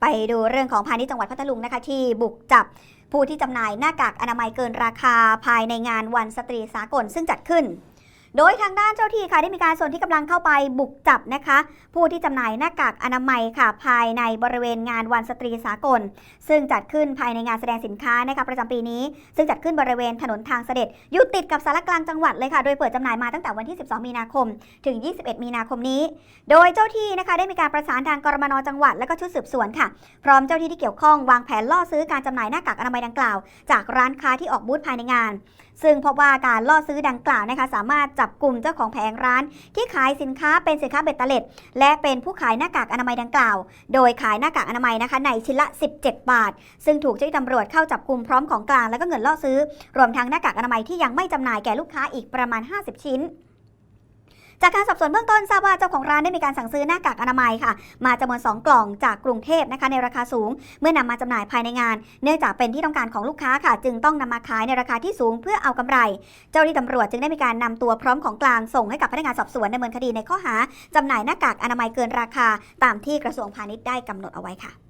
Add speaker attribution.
Speaker 1: ไปดูเรื่องของพาณิชย์จังหวัดพัทลุงนะคะที่บุกจับผู้ที่จำหน่ายหน้ากากอนามัยเกินราคาภายในงานวันสตรีสากลซึ่งจัดขึ้น โดยทางด้านเจ้าที่ค่ะได้มีการส่วนที่กำลังเข้าไปบุกจับนะคะ ผู้ที่จำหน่ายหน้ากากอนามัยค่ะ ภายในบริเวณงานวันสตรีสากล ซึ่งจัดขึ้นภายในงานแสดงสินค้านะคะประจำปีนี้ ซึ่งจัดขึ้นบริเวณถนนทางเสด็จอยู่ติดกับสารกลางจังหวัดเลยค่ะ โดยเปิดจำหน่ายมาตั้งแต่วันที่ 12 มีนาคม ถึง 21 มีนาคมนี้ โดยเจ้าที่นะคะได้มีการประสานทางกรมนจังหวัด และก็ชุดสืบสวนค่ะ พร้อมเจ้าที่ที่เกี่ยวข้องวางแผนล่อซื้อการจำหน่ายหน้ากากอนามัยดังกล่าว จากร้านค้าที่ออกบูธภายในงาน ซึ่งพบว่าการล่อซื้อดังกล่าวนะคะสามารถจับกลุ่มเจ้าของแผงร้าน ที่ขายสินค้าเป็นสินค้าเบ็ดเตล็ด และเป็นผู้ขายหน้ากากอนามัยดังกล่าว โดยขายหน้ากากอนามัยนะคะในชิ้นละ 17 บาท ซึ่งถูกเจ้าหน้าที่ตำรวจเข้าจับกลุ่มพร้อมของกลางและก็เงินล่อซื้อ รวมทั้งหน้ากากอนามัยที่ยังไม่จำหน่ายแก่ลูกค้าอีกประมาณ 50 ชิ้น จากการสอบสวนเบื้องต้นทราบว่าเจ้าของร้านได้มีการสั่งซื้อหน้ากากอนามัยค่ะ มาจำนวน 2 กล่องจากกรุงเทพนะคะในราคาสูง เมื่อนำมาจำหน่ายภายในงาน เนื่องจากเป็นที่ต้องการของลูกค้าค่ะ จึงต้องนำมาขายในราคาที่สูงเพื่อเอากำไร เจ้าหน้าที่ตำรวจจึงได้มีการนำตัวพร้อมของกลางส่งให้กับพนักงานสอบสวนดำเนินคดีในข้อหาจำหน่ายหน้ากากอนามัยเกินราคา ตามที่กระทรวงพาณิชย์ได้กำหนดเอาไว้ค่ะ